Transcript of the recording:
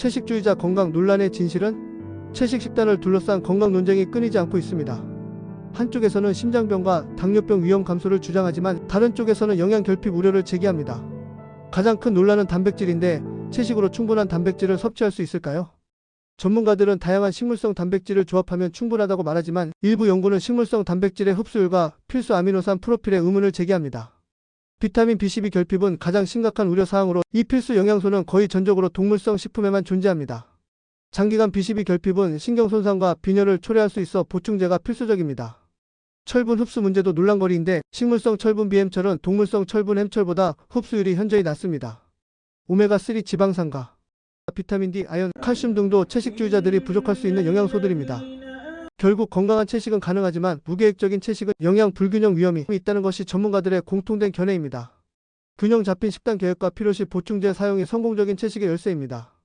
채식주의자 건강 논란의 진실은 채식 식단을 둘러싼 건강 논쟁이 끊이지 않고 있습니다. 한쪽에서는 심장병과 당뇨병 위험 감소를 주장하지만 다른 쪽에서는 영양 결핍 우려를 제기합니다. 가장 큰 논란은 단백질인데 채식으로 충분한 단백질을 섭취할 수 있을까요? 전문가들은 다양한 식물성 단백질을 조합하면 충분하다고 말하지만 일부 연구는 식물성 단백질의 흡수율과 필수 아미노산 프로필에 의문을 제기합니다. 비타민 B12 결핍은 가장 심각한 우려 사항으로 이 필수 영양소는 거의 전적으로 동물성 식품에만 존재합니다. 장기간 B12 결핍은 신경 손상과 빈혈을 초래할 수 있어 보충제가 필수적입니다. 철분 흡수 문제도 논란거리인데 식물성 철분 BM철은 동물성 철분 햄철보다 흡수율이 현저히 낮습니다. 오메가3 지방산과 비타민 D, 아연, 칼슘 등도 채식주의자들이 부족할 수 있는 영양소들입니다. 결국 건강한 채식은 가능하지만 무계획적인 채식은 영양 불균형 위험이 있다는 것이 전문가들의 공통된 견해입니다. 균형 잡힌 식단 계획과 필요시 보충제 사용이 성공적인 채식의 열쇠입니다.